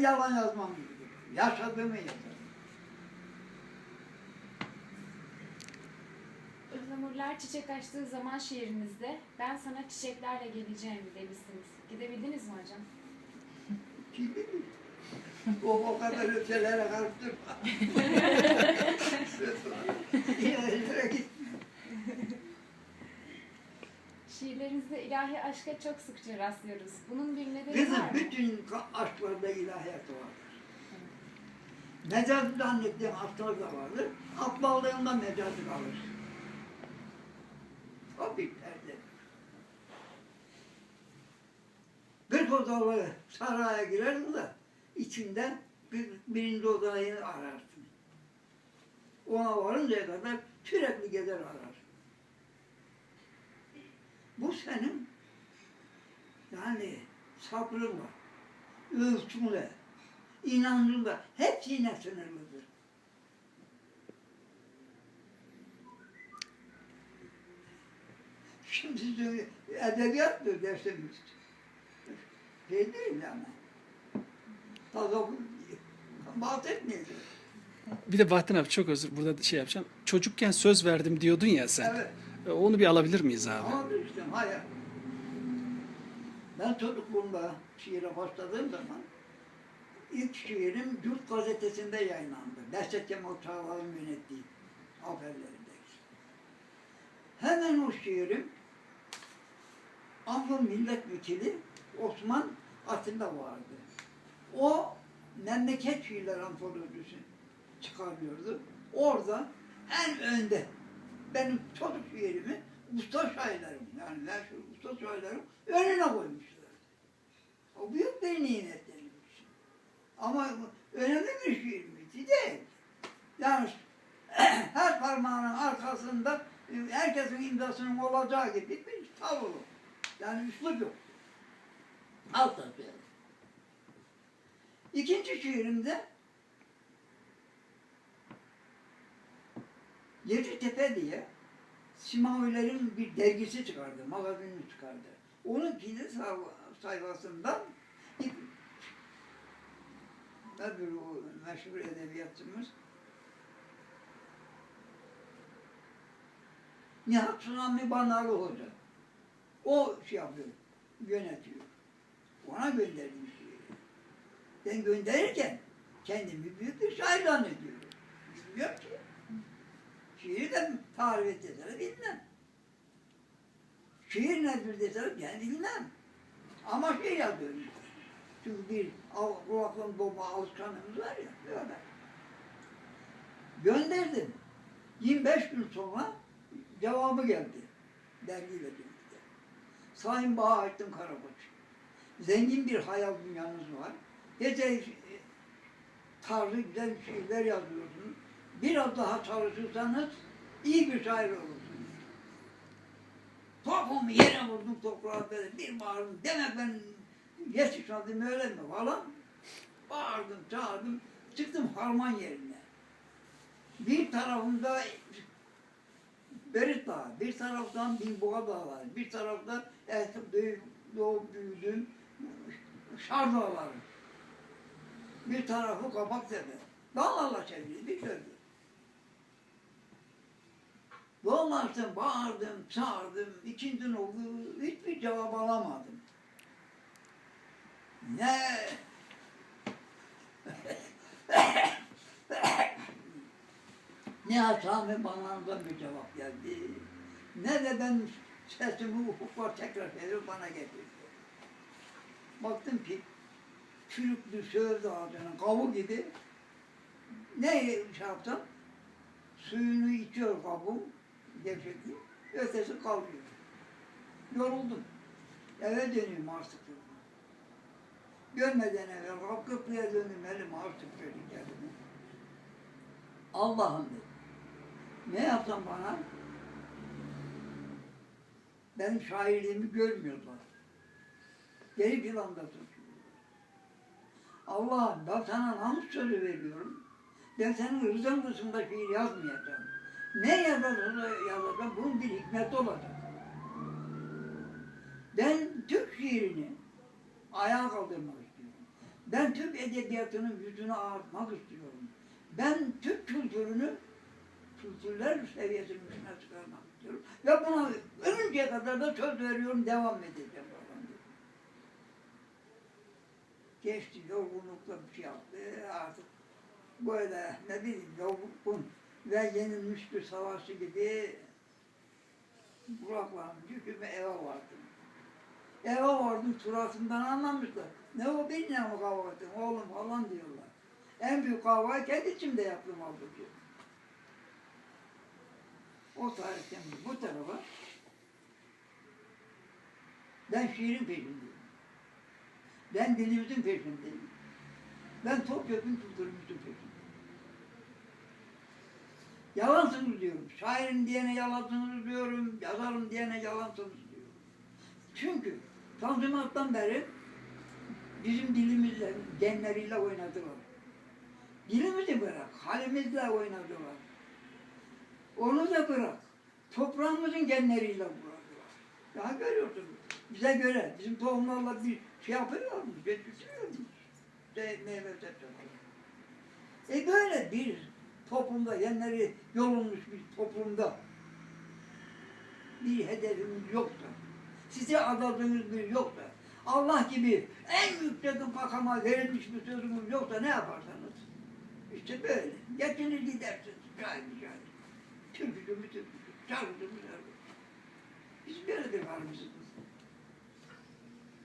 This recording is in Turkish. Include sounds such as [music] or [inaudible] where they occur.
Yalan yazmam. Yaşadığımı yazarım. Ihlamurlar çiçek açtığı zaman şiirinizde ben sana çiçeklerle geleceğim demişsiniz. Gidebildiniz mi hocam? [laughs] Kim bilir? O, o kadar ötelere karıştırma. [laughs] [laughs] İlerlere git. Şiirlerinizde ilahi aşka çok sıkça rastlıyoruz. Bunun bir nedeni Kızım var mı? bütün aşklarda ilahiyat vardır. Mecaz zannettiğin aşklar da vardır. Aptallığında mecazı kalır. O bir perde. Bir odalı saraya girerdin de içinde bir, birinci odayı ararsın. Ona varıncaya kadar sürekli gezer arar. Bu senin yani sabrınla, ölçümle, inancınla hepsine sınırlıdır. Şimdi edebiyattır dersimiz. Şey değil yani. Tasavvuf bahsetmiyor. Bir de Bahattin abi çok özür burada şey yapacağım. Çocukken söz verdim diyordun ya sen. Evet. Onu bir alabilir miyiz abi? Ama işte hayır. Ben çocukluğumda şiire başladığım zaman ilk şiirim Yurt gazetesinde yayınlandı. Behçet Kemal Çağlar'ın yönettiği haberlerinde. Hemen o şiirim Afyon Milletvekili Osman Atilla vardı. O memleket şiirler antolojisi çıkarıyordu. Orada en önde benim çocuk şiirimi usta şairlerim yani meşhur usta şairlerim önüne koymuşlar. O büyük bir nimet benim için. Ama önemli bir şiir miydi? Değil. Yani [clears throat] her parmağının arkasında herkesin imzasının olacağı gibi bir tavır. Yani üslup yok. Alt tarafı. İkinci şiirimde Yeditepe diye Simavilerin bir dergisi çıkardı, magazini çıkardı. Onun kendi sayfa- sayfasından nedir o meşhur edebiyatçımız Nihat Tsunami Banalı Hoca. O şey yapıyor, yönetiyor. Ona gönderdim şiiri. Ben gönderirken kendimi büyük bir şair zannediyorum. Bilmiyorum ki. Şiiri de tarif et deseler bilmem. Şiir nedir deseler ben bilmem. Ama şey yazıyorum. Çünkü bir al, kulaktan dolma alışkanlığımız var ya. Böyle. Gönderdim. 25 gün sonra cevabı geldi. Dergiyle birlikte. Sayın Bahattin Karakoç. Zengin bir hayal dünyanız var. Gece e, tarzı güzel şiirler yazıyorsunuz. Biraz daha çalışırsanız iyi bir şair olursunuz. Topumu yere vurdum toprağa böyle bir bağırdım. Demek ben yetişmedim öyle mi falan. Bağırdım, çağırdım. Çıktım harman yerine. Bir tarafımda Berit Dağı, bir taraftan Bilboğa Dağları, bir taraftan büyük, doğup büyüdüğüm Şar Dağları. Bir tarafı Kabaktepe. Dağlarla çevrili bir köy. Dolaştım, bağırdım, çağırdım, ikindin oldu, hiçbir cevap alamadım. Ne? ne Sami bana bir cevap geldi. Ne de ben sesimi ufuklar tekrar edip bana getirdi. Baktım ki çürüklü söğüt ağacının kavu gibi ne şey yapsam suyunu içiyor kabuğum gevşekliği ötesi kalmıyor. Yoruldum. Eve dönüyorum artık. Görmeden evvel Hakkıklı'ya döndüm elim artık böyle geldim. Allah'ım dedim. Ne yapsam bana? Benim şairliğimi görmüyorlar. Geri planda tutuyorlar. Allah'ım ben sana namus sözü veriyorum. Ben senin rızan dışında şiir yazmayacağım. Ne yazarsa yazacağım, bunun bir hikmeti olacak. Ben Türk şiirini ayağa kaldırmak istiyorum. Ben Türk edebiyatının yüzünü ağartmak istiyorum. Ben Türk kültürünü kültürler seviyesinin üstüne çıkarmak istiyorum. Ve buna ölünceye kadar da söz veriyorum, devam edeceğim. Geçti, yorgunlukla bir şey yaptı. Artık böyle ne bileyim yorgun ve yenilmiş bir savaşçı gibi buraklanmış yükümü eve vardım. Eve vardım suratından anlamışlar. Ne o benimle mi kavga ettin oğlum falan diyorlar. En büyük kavgayı kendi içimde yaptım halbuki. O tarihten bu tarafa ben şiirin peşindeyim. Ben dilimizin peşindeyim. Ben topyekun kültürümüzün peşindeyim. Yalansınız diyorum. Şairin diyene yalansınız diyorum. Yazarım diyene yalansınız diyorum. Çünkü Tanzimat'tan beri bizim dilimizle, genleriyle oynadılar. Dilimizi bırak, halimizle oynadılar. Onu da bırak. Toprağımızın genleriyle bıraktılar. Daha görüyorsunuz. Bize göre bizim tohumlarla bir şey yapıyorlarmış, geçiştiriyormuş. De, meyve. E böyle bir toplumda, genleri yolunmuş bir toplumda bir hedefimiz yoksa, size adadığınız bir yoksa, Allah gibi en yüksek makama verilmiş bir sözümüz yoksa ne yaparsanız, işte böyle. Geçinir gidersiniz, cahil cahil. Türkücü mü türkücü, çarpıcı mı çarpıcı. Biz böyledir halimiz.